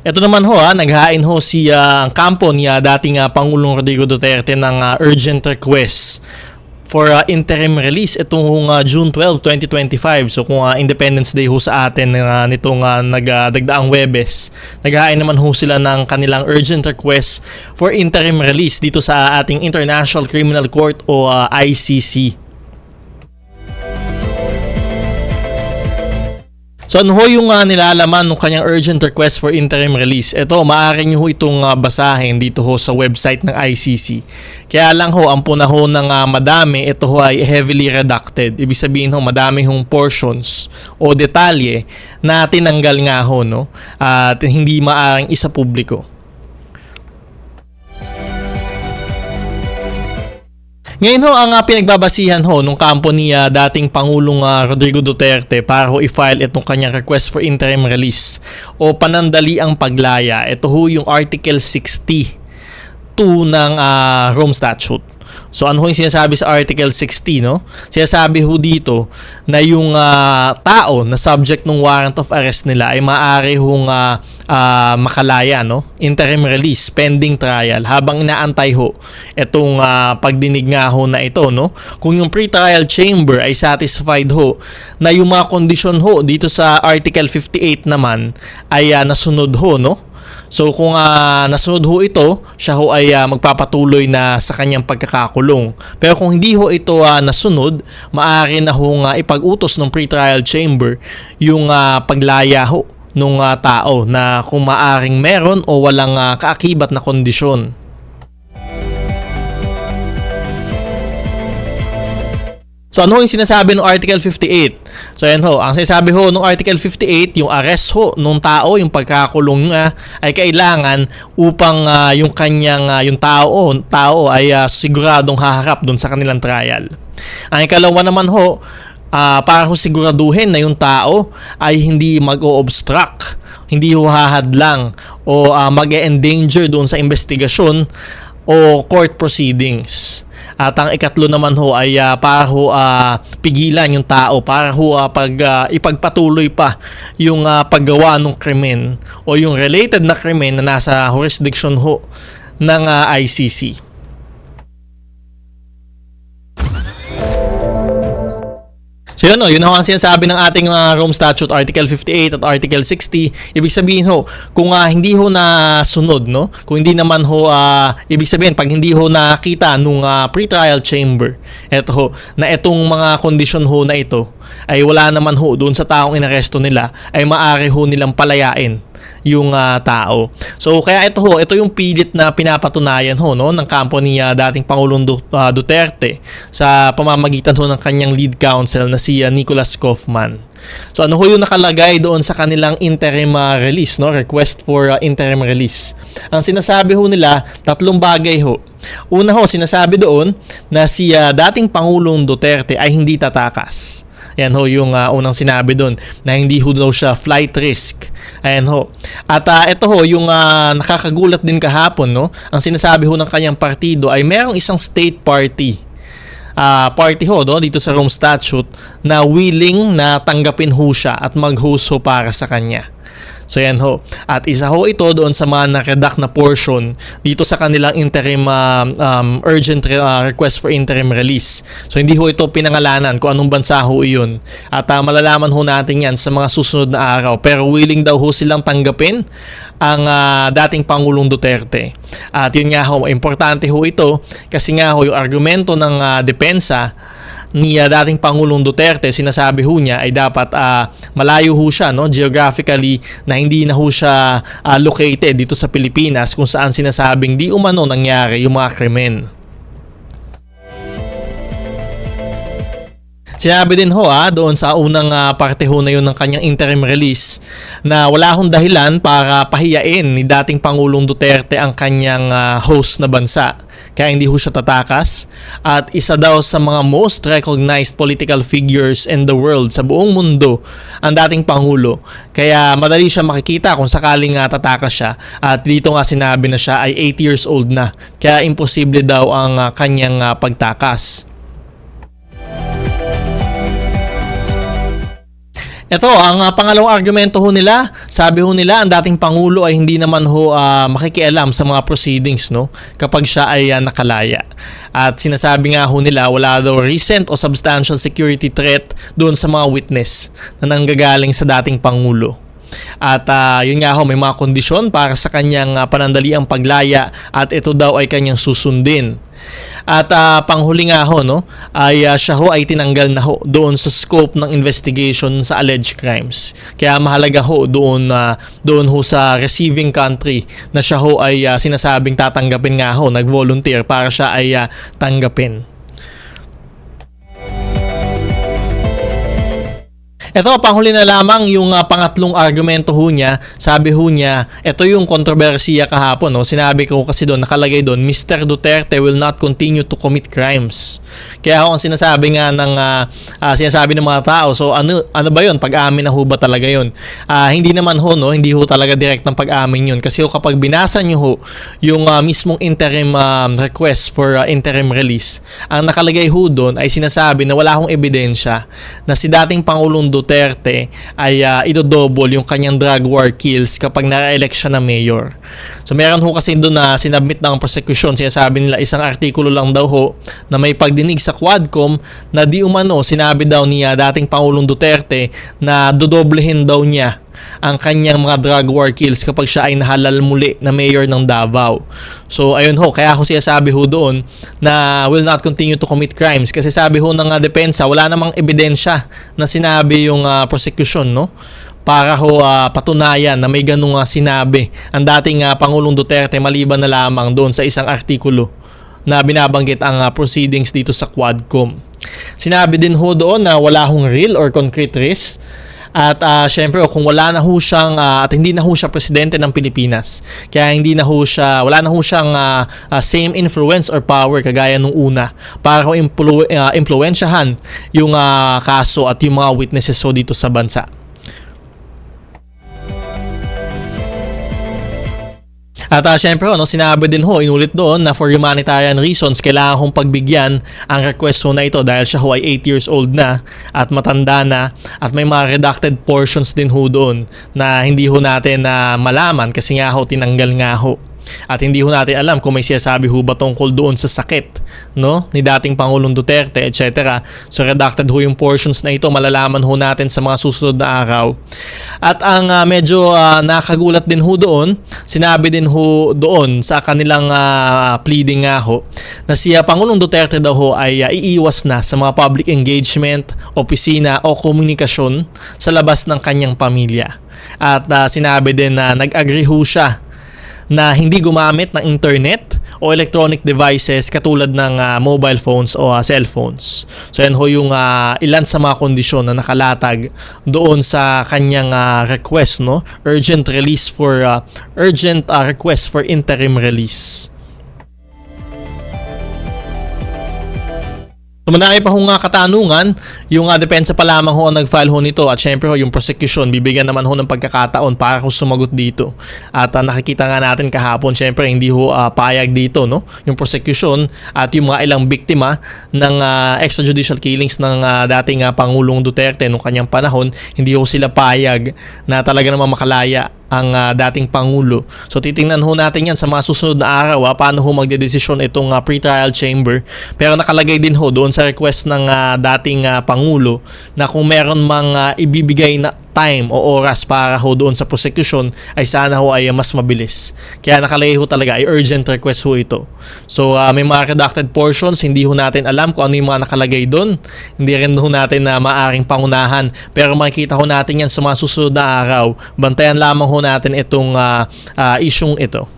Ito naman ho ha, naghain ho si ah, ang kampo ni ah, dating ah, Pangulong Rodrigo Duterte ng ah, urgent request for ah, interim release itong ah, June 12, 2025. So kung ah, Independence Day ho sa atin ah, nitong uh, nagdagdaang Webes, naghain naman ho sila ng kanilang urgent request for interim release dito sa ating International Criminal Court o ah, ICC. So ano ho yung uh, nilalaman ng kanyang urgent request for interim release? Ito, maaari nyo ho itong uh, basahin dito ho sa website ng ICC. Kaya lang ho, ang puna ho ng uh, madami, ito ho ay heavily redacted. Ibig sabihin ho, madami hong portions o detalye na tinanggal nga ho, no? At hindi maaring isa publiko. Ngayon ho, ang uh, pinagbabasihan ho nung kampo ni uh, dating Pangulong uh, Rodrigo Duterte para ho i-file itong kanyang request for interim release o panandali ang paglaya. Ito ho yung Article 60 ng uh, Rome Statute. So ano yung sinasabi sa Article 60, no? Sinasabi ho dito na yung uh, tao na subject ng warrant of arrest nila ay maaari hong uh, uh, makalaya, no? Interim release, pending trial, habang inaantay ho itong uh, pagdinig nga ho na ito, no? Kung yung pre-trial chamber ay satisfied ho na yung mga kondisyon ho dito sa Article 58 naman ay uh, nasunod ho, no? So kung uh, nasunod ho ito, siya ho ay uh, magpapatuloy na sa kanyang pagkakakulong. Pero kung hindi ho ito uh, nasunod, maaari na ho uh, ipag-utos ng pre-trial chamber yung uh, paglaya ho nung uh, tao na kung maaring meron o walang uh, kaakibat na kondisyon. So ano yung sinasabi ng Article 58? So ayan ho, ang sinasabi ho ng Article 58, yung arrest ho nung tao, yung pagkakulong niya ay kailangan upang uh, yung kanyang uh, yung tao, tao ay uh, siguradong haharap doon sa kanilang trial. Ang ikalawa naman ho, uh, para ho siguraduhin na yung tao ay hindi mag-o-obstruct, hindi ho hahadlang o uh, mag-e-endanger doon sa investigasyon o court proceedings. At ang ikatlo naman ho ay uh, para ho uh, pigilan yung tao para ho uh, pag uh, ipagpatuloy pa yung uh, paggawa ng krimen o yung related na krimen na nasa jurisdiction ho ng uh, ICC. Yun, no, yun ho ang sinasabi ng ating uh, Rome Statute Article 58 at Article 60. Ibig sabihin ho, kung uh, hindi ho na sunod, no? Kung hindi naman ho uh, ibig sabihin pag hindi ho nakita nung uh, pre-trial chamber, eto ho, na itong mga kondisyon ho na ito ay wala naman ho doon sa taong inaresto nila ay maaari ho nilang palayain yung uh, tao. So kaya ito ho, ito yung pilit na pinapatunayan ho no ng kampo ni uh, dating Pangulong du- uh, Duterte sa pamamagitan ho ng kanyang lead counsel na si uh, Nicholas Kaufman. So ano ho yung nakalagay doon sa kanilang interim uh, release, no? Request for uh, interim release. Ang sinasabi ho nila, tatlong bagay ho. Una ho, sinasabi doon na si uh, dating Pangulong Duterte ay hindi tatakas. Ayan ho yung uh, unang sinabi doon na hindi ho daw siya flight risk. Ayan ho. At uh, ito ho yung uh, nakakagulat din kahapon no. Ang sinasabi ho ng kanyang partido ay merong isang state party uh, party ho no, dito sa Rome Statute na willing na tanggapin ho siya at mag-host ho para sa kanya. So yan ho. At isa ho ito doon sa mga naredact na portion dito sa kanilang interim uh, um, urgent uh, request for interim release. So hindi ho ito pinangalanan kung anong bansa ho iyon. At uh, malalaman ho natin yan sa mga susunod na araw. Pero willing daw ho silang tanggapin ang uh, dating Pangulong Duterte. At yun nga ho, importante ho ito kasi nga ho yung argumento ng uh, depensa ni uh, dating Pangulong Duterte, sinasabi ho niya ay dapat uh, malayo ho siya no, geographically na hindi na ho siya uh, located dito sa Pilipinas kung saan sinasabing di umano nangyari yung mga krimen. Sinabi din ho ah, doon sa unang uh, parte ho na yun ng kanyang interim release na wala hong dahilan para pahiyain ni dating Pangulong Duterte ang kanyang uh, host na bansa. Kaya hindi ho siya tatakas. At isa daw sa mga most recognized political figures in the world sa buong mundo ang dating Pangulo. Kaya madali siya makikita kung sakaling uh, tatakas siya. At dito nga sinabi na siya ay 8 years old na. Kaya imposible daw ang uh, kanyang uh, pagtakas. Ito, ang ah, pangalawang argumento ho nila, sabi ho nila, ang dating Pangulo ay hindi naman ho ah, makikialam sa mga proceedings no, kapag siya ay ah, nakalaya. At sinasabi nga ho nila, wala daw recent o substantial security threat doon sa mga witness na nanggagaling sa dating Pangulo. At ah, yun nga ho, may mga kondisyon para sa kanyang ah, panandaliang paglaya at ito daw ay kanyang susundin. At ah, panghuli nga ho, no, ay ah, siya ho ay tinanggal na ho doon sa scope ng investigation sa alleged crimes. Kaya mahalaga ho doon na doon ho sa receiving country na siya ho ay ah, sinasabing tatanggapin nga ho, nag-volunteer para siya ay ah, tanggapin. Ito, panghuli na lamang yung ah, pangatlong argumento ho niya. Sabi ho niya, ito yung kontrobersiya kahapon. No? Sinabi ko kasi doon, nakalagay doon, Mr. Duterte will not continue to commit crimes. Kaya ho, ang sinasabi nga ng, ah, ah, sinasabi ng mga tao, so ano, ano ba yun? Pag-amin na ho ba talaga yun? Ah, hindi naman ho, no? hindi ho talaga direct ng pag-amin yun. Kasi ho, kapag binasa nyo ho, yung ah, mismong interim um, request for ah, interim release, ang nakalagay ho doon ay sinasabi na wala hong ebidensya na si dating Pangulong Duterte ay uh, idodouble yung kanyang drug war kills kapag na-elect siya na mayor. So meron ho kasi doon na sinabmit ng prosecution, sinasabi nila isang artikulo lang daw ho na may pagdinig sa Quadcom na di umano sinabi daw niya dating Pangulong Duterte na dodoblehin daw niya ang kanyang mga drug war kills kapag siya ay nahalal muli na mayor ng Davao. So ayun ho, kaya ako sinasabi ho doon na will not continue to commit crimes kasi sabi ho ng uh, depensa wala namang ebidensya na sinabi yung uh, prosecution no para ho uh, patunayan na may ganung uh, sinabi ang dating uh, Pangulong Duterte maliban na lamang doon sa isang artikulo na binabanggit ang uh, proceedings dito sa Quadcom. Sinabi din ho doon na wala hong real or concrete risk at uh, syempre, oh, kung wala na ho siyang, uh, at hindi na ho siya presidente ng Pilipinas, kaya hindi na ho siya, wala na ho siyang uh, uh, same influence or power kagaya nung una para ho implu- uh, yung uh, kaso at yung mga witnesses ho dito sa bansa. At uh, syempre, no, sinabi din ho, inulit doon na for humanitarian reasons, kailangan hong pagbigyan ang request ho na ito dahil siya ho ay 8 years old na at matanda na at may mga redacted portions din ho doon na hindi ho natin na uh, malaman kasi nga ho tinanggal nga ho. At hindi ho natin alam kung may sinasabi ho ba tungkol doon sa sakit no ni dating Pangulong Duterte etc. So redacted ho yung portions na ito malalaman ho natin sa mga susunod na araw. At ang uh, medyo uh, nakagulat din ho doon, sinabi din ho doon sa kanilang uh, pleading nga ho na si uh, Pangulong Duterte daw ho ay uh, iiwas na sa mga public engagement, opisina o komunikasyon sa labas ng kanyang pamilya. At uh, sinabi din na nag-agree ho siya na hindi gumamit ng internet o electronic devices katulad ng uh, mobile phones o uh, cellphones. So yan ho yung uh, ilan sa mga kondisyon na nakalatag doon sa kanyang uh, request no, urgent release for uh, urgent uh, request for interim release. Marami pa hong uh, katanungan, yung uh, depensa pa lamang ho ang nag-file ho nito. At syempre ho yung prosecution, bibigyan naman ho ng pagkakataon para ho sumagot dito. At uh, nakikita nga natin kahapon, syempre hindi ho uh, payag dito no, yung prosecution at yung mga ilang biktima ng uh, extrajudicial killings ng uh, dating uh, Pangulong Duterte nung kanyang panahon, hindi ho sila payag na talaga naman makalaya ang uh, dating Pangulo. So titingnan ho natin yan sa mga susunod na araw ha, paano ho magdedesisyon itong uh, pre-trial chamber. Pero nakalagay din ho doon sa request ng uh, dating uh, Pangulo na kung meron mang uh, ibibigay na time o oras para ho doon sa prosecution ay sana ho ay mas mabilis. Kaya nakalagay ho talaga ay urgent request ho ito. So uh, may mga redacted portions, hindi ho natin alam kung ano yung mga nakalagay doon. Hindi rin ho natin na maaring pangunahan. Pero makikita ho natin yan sa mga susunod na araw. Bantayan lamang ho natin itong uh, uh, isyong ito.